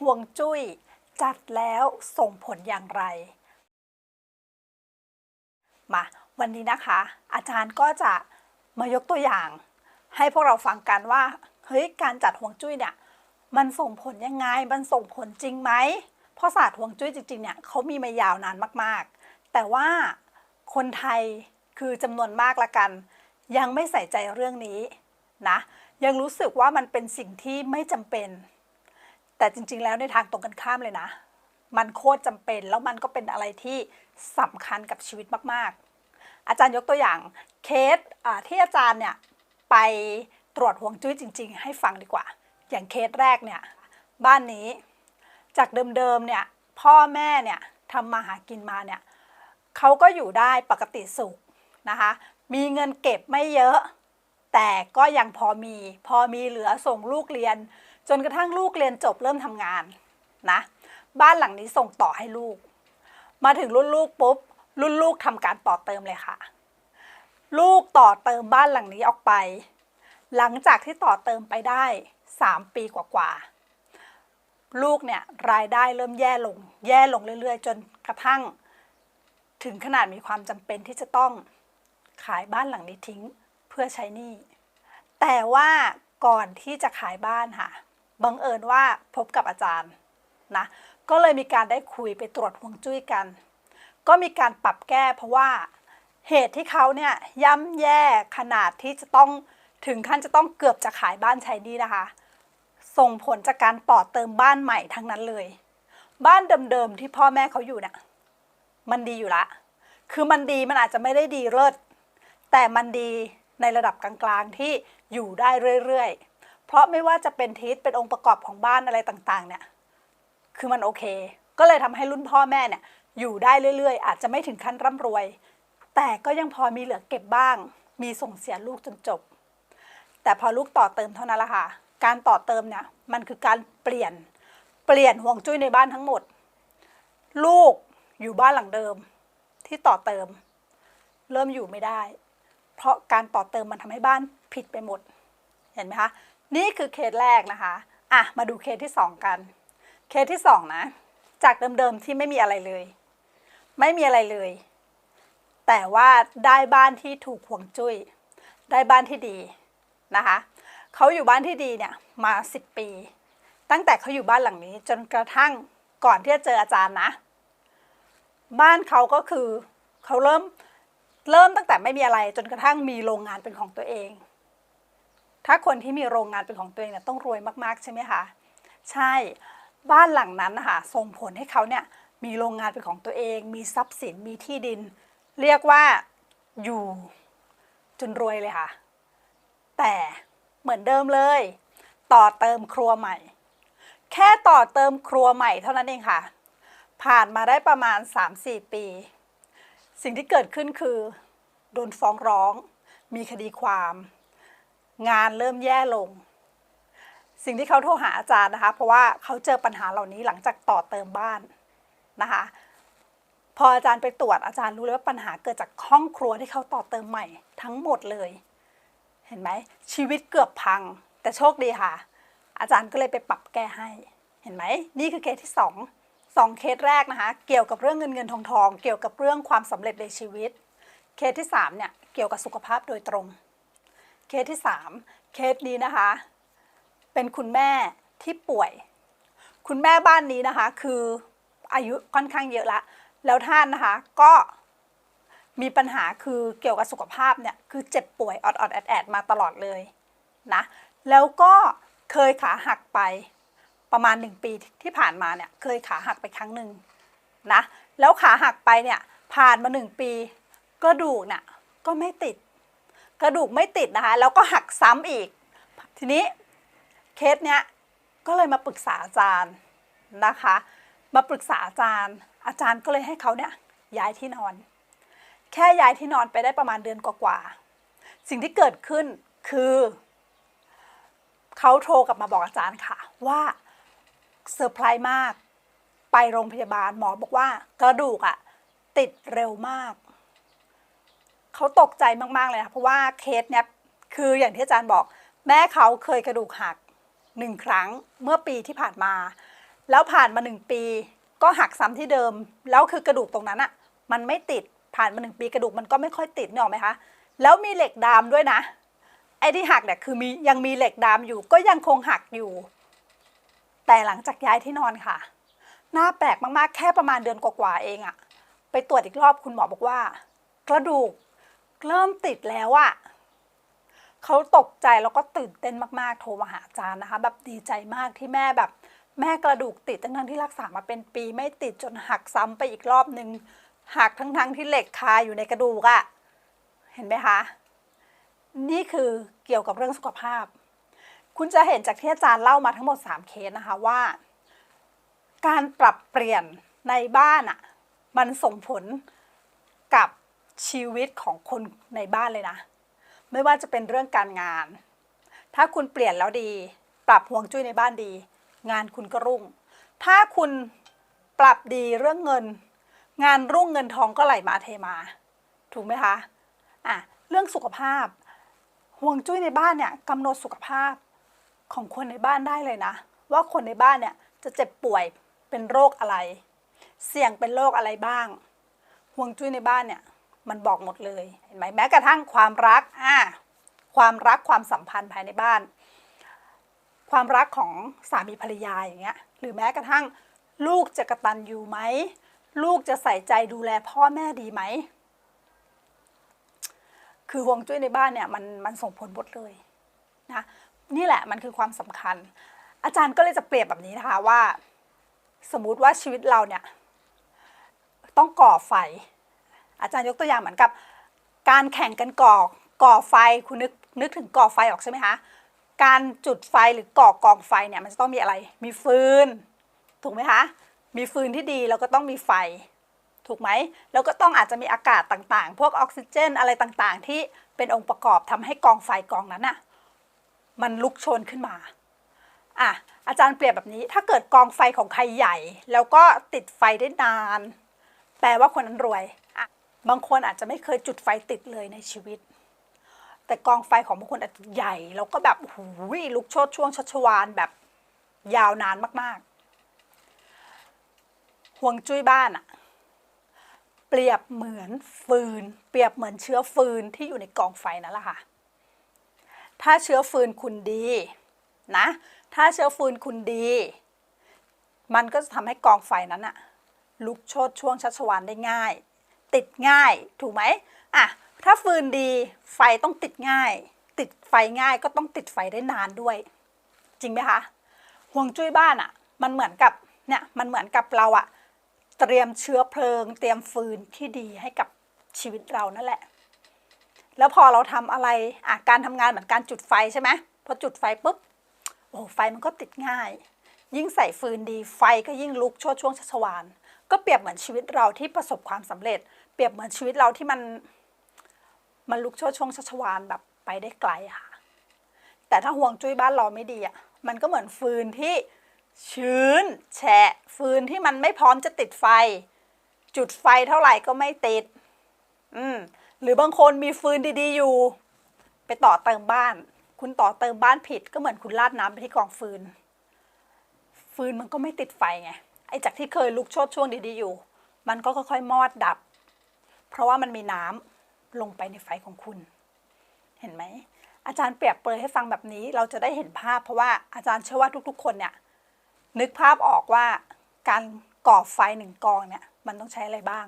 ห่วงจุ้ย จัดแล้วส่งผลอย่างไร มาวันนี้นะคะ อาจารย์ก็จะมายกตัวอย่าง ให้พวกเราฟังกันว่าเฮ้ยการจัดห่วงจุ้ยเนี่ยมันส่งผลยังไง มันส่งผลจริงไหม เพราะศาสตร์ห่วงจุ้ยจริงๆเนี่ยเขามีมายาวนานมากๆ แต่ว่าคนไทยคือจำนวนมากละกัน ยังไม่ใส่ใจเรื่องนี้นะ ยังรู้สึกว่ามันเป็นสิ่งที่ไม่จำเป็น แต่จริง ๆ แล้วในทางตรงกันข้ามเลยนะ มันโคตรจำเป็นแล้วมันก็เป็นอะไรที่สำคัญกับชีวิตมากๆ อาจารย์ยกตัวอย่างเคสที่อาจารย์เนี่ยไปตรวจห่วงจุ้ยจริง ๆ ให้ฟังดีกว่า อย่างเคสแรกเนี่ยบ้านนี้จากเดิมๆเนี่ยพ่อแม่เนี่ยทำมาหากินมาเนี่ยเขาก็อยู่ได้ปกติสุขนะคะ มีเงินเก็บไม่เยอะ แต่ก็ยังพอมี พอมีเหลือส่งลูกเรียน จนกระทั่งลูกเรียนจบเริ่มทำงานนะ บ้านหลังนี้ส่งต่อให้ลูก มาถึงรุ่นลูกปุ๊บ รุ่นลูกทำการต่อเติมเลยค่ะ ลูกต่อเติมบ้านหลังนี้ออกไป หลังจากที่ต่อเติมไปได้ 3 ปีกว่าๆ ลูกเนี่ยรายได้เริ่มแย่ลง แย่ลงเรื่อยๆ จนกระทั่ง ถึงขนาดมีความจำเป็นที่จะต้องขายบ้านหลังนี้ทิ้ง เพื่อใช้หนี้แต่ว่าก่อนที่จะขายบ้านค่ะบังเอิญว่าพบกับอาจารย์นะก็เลยมีการได้คุยไปตรวจห่วงจุ้ยกัน ก็มีการปรับแก้เพราะว่าเหตุที่เขาเนี่ยย่ำแย่ขนาดที่จะต้องถึงขั้นจะต้องเกือบจะขายบ้านใช้หนี้นะคะ ส่งผลจากการต่อเติมบ้านใหม่ทั้งนั้นเลย บ้านเดิมๆที่พ่อแม่เขาอยู่เนี่ยมันดีอยู่ละ คือมันดีมันอาจจะไม่ได้ดีเลิศแต่มันดี ในระดับกลางๆที่อยู่ได้เรื่อยๆ เพราะไม่ว่าจะเป็นทิศเป็นองค์ประกอบของบ้านอะไรต่างๆเนี่ยคือมันโอเค ก็เลยทำให้รุ่นพ่อแม่เนี่ยอยู่ได้เรื่อยๆ อาจจะไม่ถึงขั้นร่ำรวย แต่ก็ยังพอมีเหลือเก็บบ้าง มีส่งเสียลูกจนจบ แต่พอลูกต่อเติมเท่านั้นละค่ะการต่อเติมเนี่ยมันคือการเปลี่ยนเปลี่ยนห่วงจุ้ยในบ้านทั้งหมด ลูกอยู่บ้านหลังเดิมที่ต่อเติม เริ่มอยู่ไม่ได้ เพราะการต่อเติมมันทำให้บ้านผิดไปหมด เห็นไหมคะ นี่คือเคสแรกนะคะ อะ มาดูเคสที่สองกัน เคสที่สองนะ จากเดิมๆที่ไม่มีอะไรเลย ไม่มีอะไรเลย แต่ว่าได้บ้านที่ถูกห่วงจุ้ย ได้บ้านที่ดีนะคะเขาอยู่บ้านที่ดีเนี่ยมาสิบปี ตั้งแต่เขาอยู่บ้านหลังนี้ จนกระทั่งก่อนที่จะเจออาจารย์นะ บ้านเขาก็คือเขาเริ่ม เริ่มตั้งแต่ไม่มีอะไรจนกระทั่งมีโรงงานเป็นของตัวเอง ถ้าคนที่มีโรงงานเป็นของตัวเองเนี่ยต้องรวยมากๆใช่ไหมคะใช่บ้านหลังนั้นนะคะส่งผลให้เขาเนี่ยมีโรงงานเป็นของตัวเอง มีทรัพย์สินมีที่ดิน เรียกว่าอยู่จนรวยเลยค่ะ แต่เหมือนเดิมเลย ต่อเติมครัวใหม่ แค่ต่อเติมครัวใหม่เท่านั้นเองค่ะ ผ่านมาได้ประมาณ 3-4 ปี สิ่งที่เกิดขึ้นคือ โดนฟ้องร้อง มีคดีความ งานเริ่มแย่ลง สิ่งที่เขาโทรหาอาจารย์นะคะ เพราะว่าเขาเจอปัญหาเหล่านี้หลังจากต่อเติมบ้านนะคะ พออาจารย์ไปตรวจอาจารย์รู้เลยว่าปัญหาเกิดจากห้องครัวที่เขาต่อเติมใหม่ทั้งหมดเลย เห็นไหมชีวิตเกือบพัง แต่โชคดีค่ะ อาจารย์ก็เลยไปปรับแก้ให้ เห็นไหมนี่คือเคสที่สอง สองเคสแรกนะคะ เกี่ยวกับเรื่องเงินเงินทองทอง เกี่ยวกับเรื่องความสำเร็จในชีวิต เคสที่สามเนี่ยเกี่ยวกับสุขภาพโดยตรง เคสที่สามเคสนี้นะคะ เป็นคุณแม่ที่ป่วย คุณแม่บ้านนี้นะคะ คืออายุค่อนข้างเยอะละ แล้วท่านนะคะก็มีปัญหาคือเกี่ยวกับสุขภาพเนี่ยคือเจ็บป่วยออดออดแอดแอดมาตลอดเลยนะ แล้วก็เคยขาหักไป ประมาณหนึ่งปีที่ผ่านมาเนี่ยเคยขาหักไปครั้งหนึ่งนะแล้วขาหักไปเนี่ยผ่านมาหนึ่งปี กระดูกเนี่ยก็ไม่ติด กระดูกไม่ติดนะคะแล้วก็หักซ้ำอีก ทีนี้เคสเนี้ยก็เลยมาปรึกษาอาจารย์นะคะ มาปรึกษาอาจารย์ อาจารย์ก็เลยให้เขาเนี่ยย้ายที่นอน แค่ย้ายที่นอนไปได้ประมาณเดือนกว่าๆสิ่งที่เกิดขึ้นคือเขาโทรกลับมาบอกอาจารย์ค่ะ ว่า เซอร์ไพรส์มาก ไปโรงพยาบาลหมอบอกว่ากระดูกอะติดเร็วมาก เขาตกใจมาก ๆ เลยค่ะเพราะว่าเคสเนี้ยคืออย่างที่อาจารย์บอก แม่เขาเคยกระดูกหักหนึ่งครั้งเมื่อปีที่ผ่านมา แล้วผ่านมาหนึ่งปี ก็หักซ้ำที่เดิม แล้วคือกระดูกตรงนั้นอะมันไม่ติดผ่านมาหนึ่งปีกระดูกมันก็ไม่ค่อยติดเนี่ยหรอกไหมคะแล้วมีเหล็กดามด้วยนะไอ้ที่หักเนี่ยคือมียังมีเหล็กดามอยู่ก็ยังคงหักอยู่ แต่หลังจากย้ายที่นอนค่ะ หน้าแปลกมากๆ แค่ประมาณเดือนกว่าๆเองอะไปตรวจอีกรอบคุณหมอบอกว่า กระดูกเริ่มติดแล้วอะเขาตกใจแล้วก็ตื่นเต้นมากๆ โทรมาหาอาจารย์นะคะ แบบดีใจมากที่แม่แบบแม่กระดูกติดทั้งๆที่รักษามาเป็นปีไม่ติดจนหักซ้ำไปอีกรอบนึงหักทั้งๆที่เหล็กคาอยู่ในกระดูกอะเห็นไหมคะ นี่คือเกี่ยวกับเรื่องสุขภาพ คุณจะเห็นจากที่อาจารย์เล่ามาทั้งหมด 3 เคสนะคะว่า การปรับเปลี่ยนในบ้านอะมันส่งผลกับชีวิตของคนในบ้านเลยนะ ไม่ว่าจะเป็นเรื่องการงาน ถ้าคุณเปลี่ยนแล้วดี ปรับห่วงจุ้ยในบ้านดี งานคุณก็รุ่ง ถ้าคุณปรับดีเรื่องเงิน งานรุ่งเงินทองก็ไหลมาเทมา ถูกไหมคะอะเรื่องสุขภาพห่วงจุ้ยในบ้านเนี่ยกำหนดสุขภาพ ของคนในบ้านได้เลยนะ ว่าคนในบ้านเนี่ยจะเจ็บป่วยเป็นโรคอะไร เสี่ยงเป็นโรคอะไรบ้างห่วงจุ้ยในบ้านเนี่ยมันบอกหมดเลยเห็นไหมแม้กระทั่งความรักอ่าความรักความสัมพันธ์ภายในบ้าน ความรักของสามีภรรยาอย่างเงี้ยหรือแม้กระทั่งลูกจะกระตันอยู่ไหมลูกจะใส่ใจดูแลพ่อแม่ดีไหม คือห่วงจุ้ยในบ้านเนี่ยมันมันส่งผลหมดเลยนะ นี่แหละมันคือความสำคัญ อาจารย์ก็เลยจะเปรียบแบบนี้นะคะว่า สมมุติว่าชีวิตเราเนี่ยต้องก่อไฟ อาจารย์ยกตัวอย่างเหมือนกับ การแข่งกันก่อก่อไฟคุณนึกนึกถึงก่อไฟออกใช่ไหมคะการจุดไฟหรือก่อกองไฟเนี่ยมันจะต้องมีอะไร มีฟืน ถูกไหมคะ มีฟืนที่ดีแล้วก็ต้องมีไฟ ถูกไหม แล้วก็ต้องอาจจะมีอากาศต่างๆ พวกออกซิเจนอะไรต่างๆ ที่เป็นองค์ประกอบทำให้กองไฟกองนั้นอะ มันลุกโชนขึ้นมาอะอาจารย์เปรียบแบบนี้ถ้าเกิดกองไฟของใครใหญ่ แล้วก็ติดไฟได้นาน แปลว่าคนนั้นรวยอะบางคนอาจจะไม่เคยจุดไฟติดเลยในชีวิต แต่กองไฟของบางคนอาจจะใหญ่ แล้วก็แบบหูยลุกโชดช่วงชัชวานแบบยาวนานมากๆห่วงจุ้ยบ้านอะเปรียบเหมือนฟืน เปรียบเหมือนเชื้อฟืนที่อยู่ในกองไฟนั่นแหละค่ะ ถ้าเชื้อฟืนคุณดีนะถ้าเชื้อฟืนคุณดี มันก็จะทำให้กองไฟนั้นอะลุกโชดช่วงชัชวานได้ง่าย ติดง่ายถูกไหมอะถ้าฟืนดีไฟต้องติดง่าย ติดไฟง่ายก็ต้องติดไฟได้นานด้วย จริงไหมคะห่วงจุ้ยบ้านอะมันเหมือนกับเนี่ยมันเหมือนกับเราอะเตรียมเชื้อเพลิง เตรียมฟืนที่ดีให้กับชีวิตเรานั่นแหละ แล้วพอเราทำอะไรอะการทำงานเหมือนการจุดไฟใช่ไหมพอจุดไฟปุ๊บโอ้ไฟมันก็ติดง่าย ยิ่งใส่ฟืนดีไฟก็ยิ่งลุกโชดช่วงชัชวานก็เปรียบเหมือนชีวิตเราที่ประสบความสำเร็จ เปรียบเหมือนชีวิตเราที่มันมันลุกโชดช่วงชัชวานแบบไปได้ไกลค่ะ แต่ถ้าห่วงจุ้ยบ้านเราไม่ดีอะมันก็เหมือนฟืนที่ชื้น แฉะ ฟืนที่มันไม่พร้อมจะติดไฟ จุดไฟเท่าไหร่ก็ไม่ติด อืม หรือบางคนมีฟืนดีๆอยู่ ไปต่อเติมบ้าน คุณต่อเติมบ้านผิดก็เหมือนคุณราดน้ำไปที่กองฟืน ฟืนมันก็ไม่ติดไฟไงไอ้จากที่เคยลุกโชดช่วงดีๆอยู่ มันก็ค่อยๆมอดดับ เพราะว่ามันมีน้ำลงไปในไฟของคุณ เห็นไหมอาจารย์เปรียบเปรยให้ฟังแบบนี้เราจะได้เห็นภาพ เพราะว่าอาจารย์เชื่อว่าทุกๆ คนเนี่ยนึกภาพออกว่าการก่อไฟหนึ่งกองเนี่ยมันต้องใช้อะไรบ้าง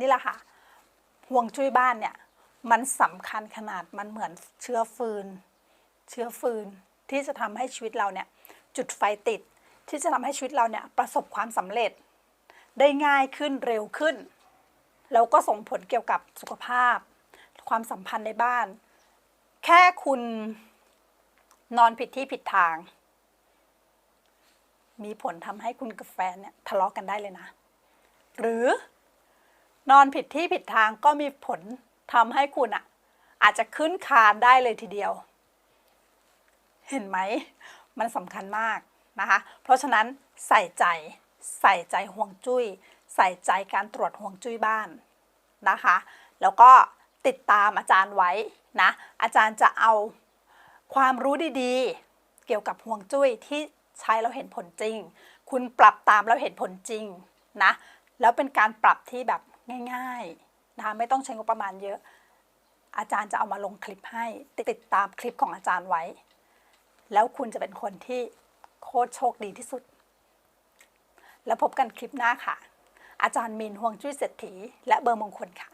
นี่แหละค่ะ ห่วงจุ้ยบ้านเนี่ย มันสำคัญขนาดมันเหมือนเชื้อฟืน เชื้อฟืนที่จะทำให้ชีวิตเราเนี่ยจุดไฟติด ที่จะทำให้ชีวิตเราเนี่ยประสบความสำเร็จ ได้ง่ายขึ้นเร็วขึ้น แล้วก็ส่งผลเกี่ยวกับสุขภาพ ความสัมพันธ์ในบ้าน แค่คุณนอนผิดที่ผิดทาง มีผลทำให้คุณกับแฟนเนี่ยทะเลาะกันได้เลยนะ หรือ นอนผิดที่ผิดทางก็มีผลทำให้คุณอะอาจจะขึ้นคานได้เลยทีเดียว เห็นไหม มันสำคัญมากนะคะ เพราะฉะนั้นใส่ใจใส่ใจห่วงจุย้ย ใส่ใจการตรวจห่วงจุ้ยบ้านนะคะ แล้วก็ติดตามอาจารย์ไว้นะ อาจารย์จะเอาความรู้ดีๆ เกี่ยวกับห่วงจุ้ยที่ใช้แล้วเห็นผลจริง คุณปรับตามแล้วเห็นผลจริงนะ แล้วเป็นการปรับที่แบบ ง่ายๆนะคะไม่ต้องใช้งบประมาณเยอะ อาจารย์จะเอามาลงคลิปให้ ติดตามคลิปของอาจารย์ไว้ แล้วคุณจะเป็นคนที่โคตรโชคดีที่สุด แล้วพบกันคลิปหน้าค่ะ อาจารย์มินห่วงจุ้ยเศรษฐีและเบอร์มงคลค่ะ